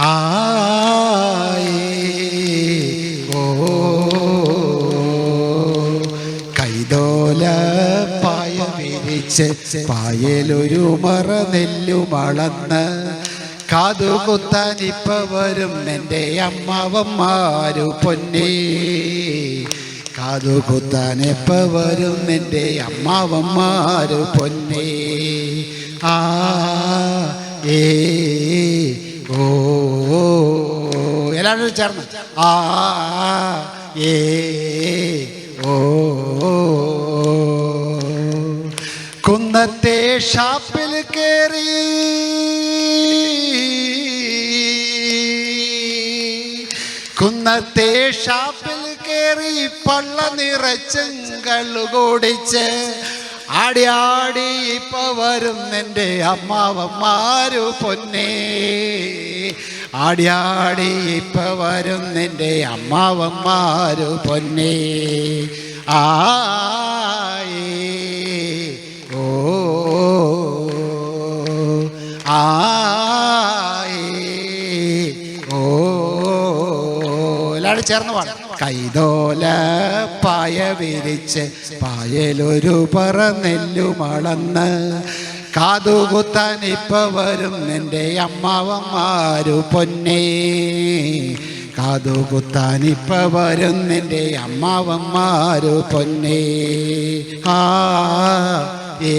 ആയേ ഓ കൈതോല പായ വിരിച്ച് പായലൊരു മറ നെല്ലുമളന്ന് ഇപ്പ വരും എന്റെ അമ്മാവന്മാരു പൊന്നേ. കാതുകുത്താനിപ്പ വരും എന്റെ അമ്മാവന്മാരു പൊന്നേ. ആ ഏ. എല്ലാവരും ചേർന്ന്. ആ ഏ ഓ കുന്നത്തെ ഷാപ്പിൽ കയറി കുന്നത്തെ ഷാപ്പിൽ കയറി പള്ള നിറച്ചെങ്കള്ളു കൂടിച്ച് ആടി ആടി ഇപ്പൊ വരും എന്റെ അമ്മാവന്മാരു പൊന്നേ. ആടി ഇപ്പ വരും അമ്മാവന്മാരു പൊന്നേ. ആ ഓ ആയേ ഓ. ചേർന്ന് കൈതോല പായ വിരിച്ച് പായലൊരു പറ നെല്ലുമളന്ന് കാതുകുത്താൻ ഇപ്പ വരും നിന്റെ അമ്മാവന്മാരു പൊന്നേ. കാതുകുത്താൻ ഇപ്പ വരും നിന്റെ അമ്മാവന്മാരു പൊന്നേ. ആ ഏ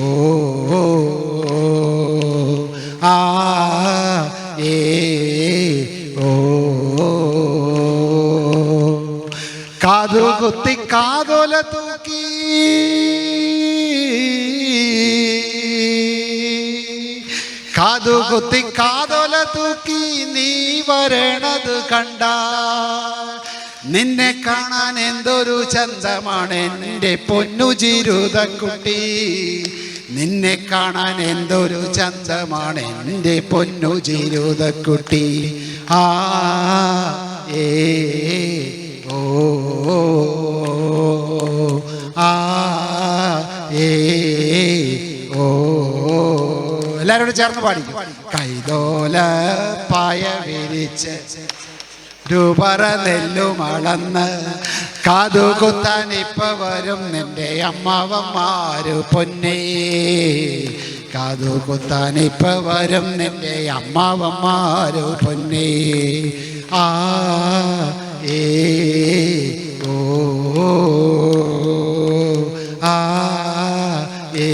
ഓ ആ ഏ ഓ. കാതുകുത്തി കാതോല തൂക്കി. കാതുകുത്തി കാതോല തൂക്കി നീ വരണത് കണ്ട. നിന്നെ കാണാൻ എന്തൊരു ചന്തമാണ് എന്റെ പൊന്നു ചിരുതക്കുട്ടി നിന്നെ കാണാൻ എന്തൊരു ചന്തമാണ് എന്റെ പൊന്നു ചിരുതക്കുട്ടി ആ ഏ ഓ ആ ഏ ഓ. എല്ലാരോടും ചേർന്ന് പാടിക്കും. കൈതോല പായ വിരിച്ച് രൂപറ നെല്ലുമളന്ന് കാതുകുത്താൻ ഇപ്പ വരും നിന്റെ അമ്മാവന്മാരു പൊന്നേ. കാതുകുത്താൻ ഇപ്പ വരും നിന്റെ അമ്മാവന്മാരു പൊന്നേ. ആ ഏ ഓ ആ ഏ.